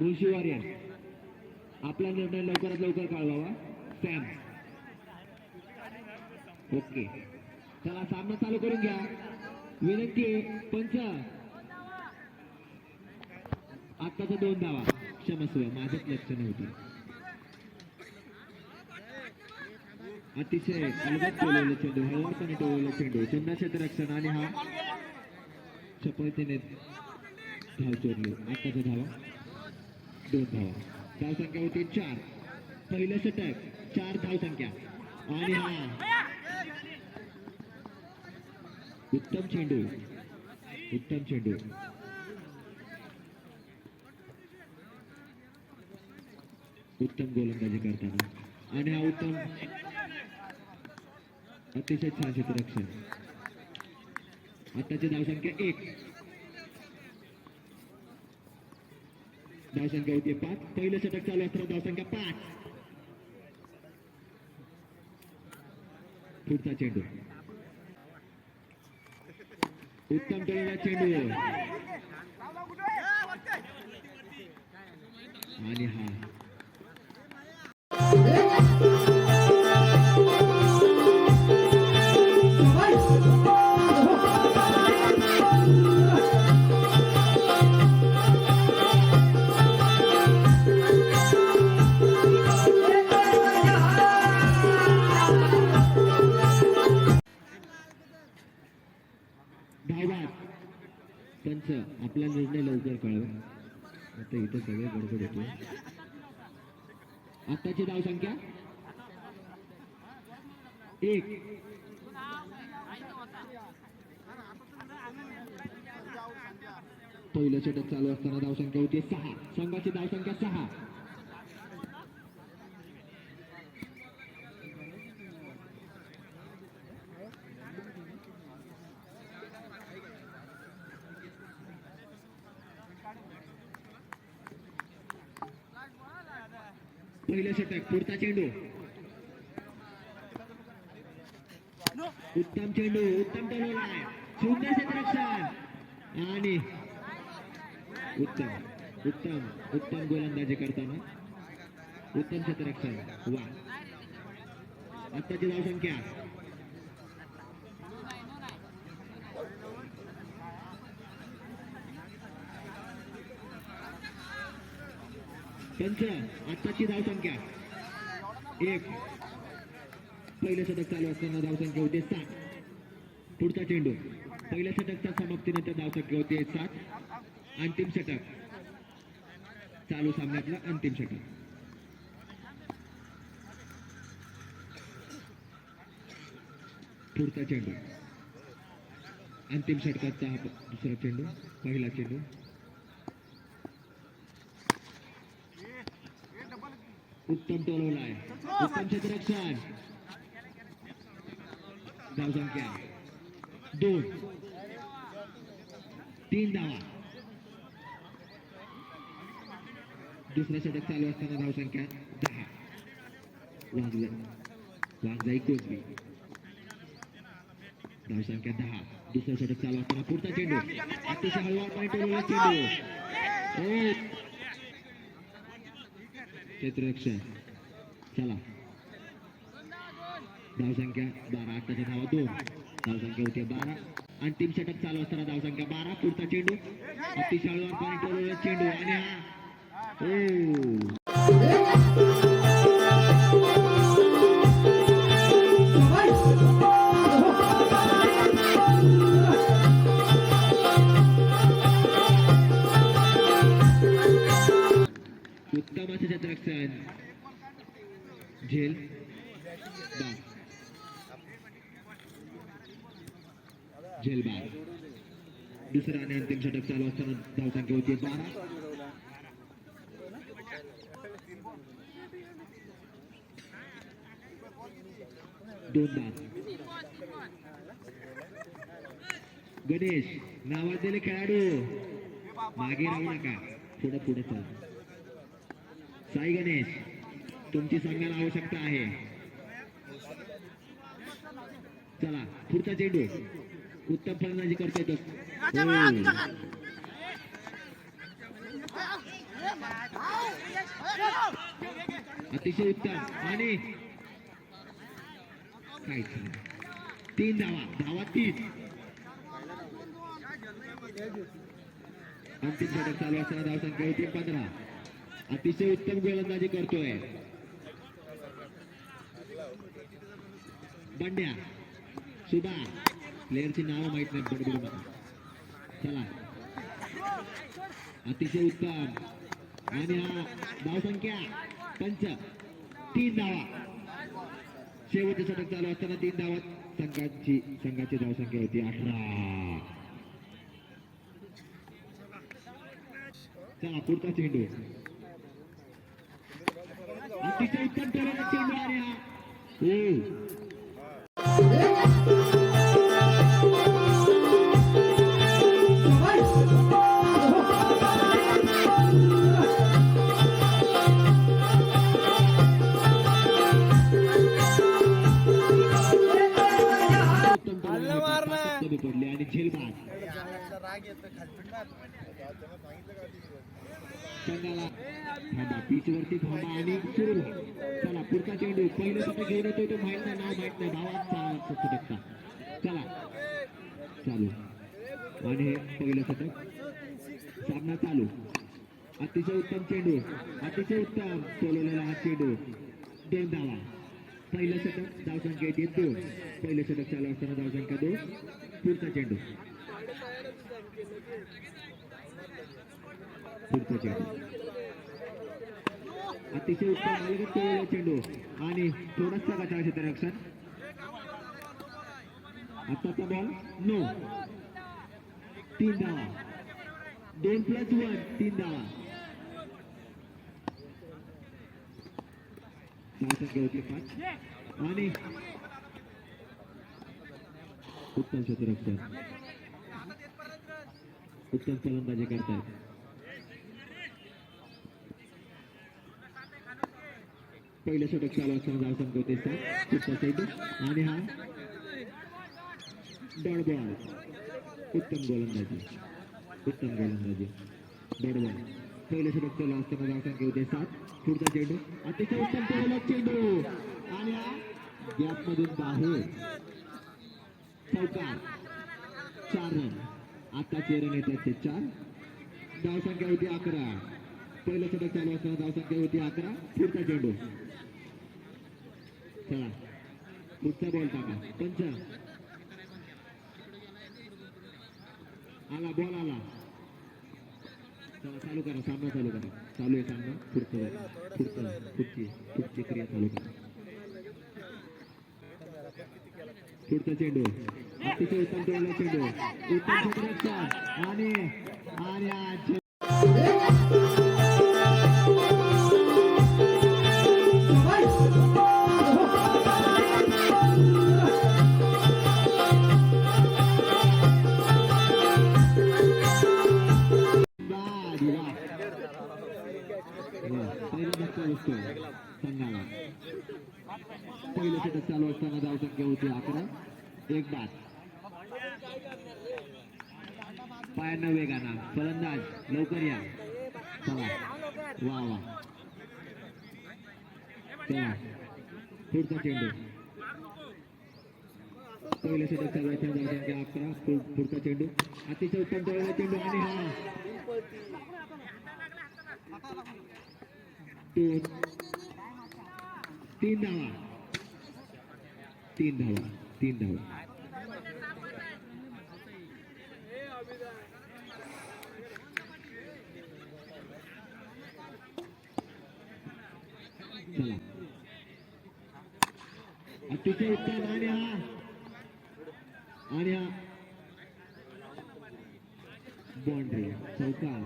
Mulshi warrior आपला निर्णय लवकरात लवकर कळवावा. सॅम ओके चला सामना चालू करून घ्या. विनंती पंच. आत्ताचा दोन धावा. क्षमस्व माझंच लक्ष नव्हतं. अतिशय अलगद ठेवलेलं चेंडू हळूवारपणे ठेवलेलं चेंडू. सुंदर क्षेत्ररक्षण आणि हा. चपळतेने धाव चोरली. आत्ताचा धावा. दोन. धावा धाव संख्या होती चार. पहिलं षटक चार धाव संख्या. आणि हा. उत्तम चेंडू. उत्तम चेंडू. उत्तम गोलंदाजी करताना. आणि हा उत्तम अतिशय छान क्षेत्ररक्षण. आताची धावसंख्या एक. धावसंख्या होती पाच पहिलं षटक चालू असताना धावसंख्या पाच पुढचा चेंडू उत्तम टोळीला चेंडू आणि हा आपला लवकर कळव आता इथं सगळे गडबड होतो. आताची धाव संख्या एक. पहिलं षटक चालू असताना धावसंख्या होती सहा. संघाची धावसंख्या सहा. पहिलं षटक पुढचा चेंडू. उत्तम चेंडू उत्तम टोलवला आहे. सुंदर क्षेत्ररक्षण आणि उत्तम उत्तम उत्तम गोलंदाजी करताना उत्तम क्षेत्ररक्षण वा. आत्ताची धावसंख्या. संख्या पंच आत्ताची धावसंख्या. एक. पहिलं षटक चालू असताना धावसंख्या होती सात. पुढचा चेंडू. पहिल्या षटकच्या समाप्तीनंतर धावसंख्या होते होती सात. अंतिम षटक. चालू सामन्यातलं अंतिम षटक. पुढचा चेंडू. अंतिम षटकाचा हा दुसरा चेंडू पहिला चेंडू. उत्तम टोलवला आहे उत्तम क्षेत्ररक्षण धाव संख्या दोन तीन धावा दुसरा षटक चालू असताना धाव संख्या दहा वाजला वाजला कोचबी धाव संख्या दहा दुसरा षटक चालू असताना पुढचा चेंडू अतिशय हळूवारपणे टोलवला चेंडू ओ क्षेत्ररक्षण चला. धावसंख्या बारा आताच्या धावा दोन. धावसंख्या होती बारा. अंतिम षटक चालू असताना धावसंख्या बारा पुढचा चेंडू. अतिशाळू चेंडू. आणि हा. ओ. झेलबाद दुसरा आणि अंतिम षटक चालू असताना धावसंख्या होती बारा. दोन बाद गणेश नावाजलेले खेळाडू. मागे राहू नका. पुढे पुढे चला. साई गणेश तुमची सांगायला आवश्यकता आहे. चला पुढचा चेंडू. उत्तम फलंदाजी करतोय तो. हो. अतिशय उत्तम. आणि नाही तीन धावा. धावा तीन. अंतिम षटक चालू असताना धावसंख्या होती पंधरा. अतिशय उत्तम गोलंदाजी करतोय. बंड्या. सुभा प्लेअरची नाव माहीत नाही बडबड चला. अतिशय उत्तम. आणि हा धावसंख्या पंच. तीन धावा. शेवटचे षटक चालू असताना तीन धावा. संघाची संघाची धावसंख्या होती अठरा. चला पुढचा चेंडू. अतिशय उत्तम चेंडू आणि हा. वरती धावा आणि सुरू चला पुढचा चेंडू पहिलं षटक घेऊन येतोय तो माहीत नाही नाव माहीत नाही धावाचा सहा चला चालू आणि हे पहिलं षटक सामना चालू अतिशय उत्तम चेंडू अतिशय उत्तम सोलवलेला हा चेंडू दोन धावा पहिलं षटक धावसंख्या येते दोन पहिलं षटक चालू असताना धावसंख्या दोन पुढचा चेंडू अतिशय उत्तम अलगत केलेला चेंडू आणि थोडासा गटाळ क्षेत्ररक्षण आताचा बॉल नो तीन धावा दोन प्लस वन तीन धावा पाच. आणि उत्तम क्षेत्ररक्षण उत्तम फलंदाजी करतायत. पहिलं षटक चालू असताना धावसंख्या होते आणि हा डॉट बॉल. उत्तम गोलंदाजी. उत्तम गोलंदाजी. Dot ball. पहिलं षटक चालू असताना धावसंख्या होते सात पुढचा चेंडू. अतिशय उत्तम पहिला चेंडू. आणि हा गॅप मधून बाहेर. चौकार. चार रन. आता रन येतात चार. धावसंख्या होती अकरा. पहिलं षटक चालू असताना धावसंख्या होती अकरा. पुढचा चेंडू चला. पुढचा बॉल टाका. पंच. आला बॉल आला. चला चालू करा. सामना चालू करा. चालू आहे सामना. पुढचं पुढचं पुढची पुढची क्रिया चालू करा. पुढचा चेंडू तिथे उत्तम टोळला चेंडू उत्तम आणि आणि पायानं वेगाना फलंदाज लवकर या. चला. वा वा. चला. पुढचा चेंडू. पहिलं षटक चालू असताना अकरा. पुढचा चेंडू. अतिशय उत्तम टोळला चेंडू आणि हा. दोन तीन धावा. तीन धावा. तीन धावा. अतिशय उत्तम आणि हा. आणि हा. बाउंड्री चौकार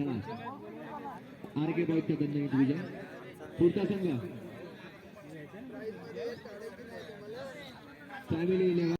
खेळा आर के बॉयचा दणदणीत विजय पुढचा संघ. Family eleven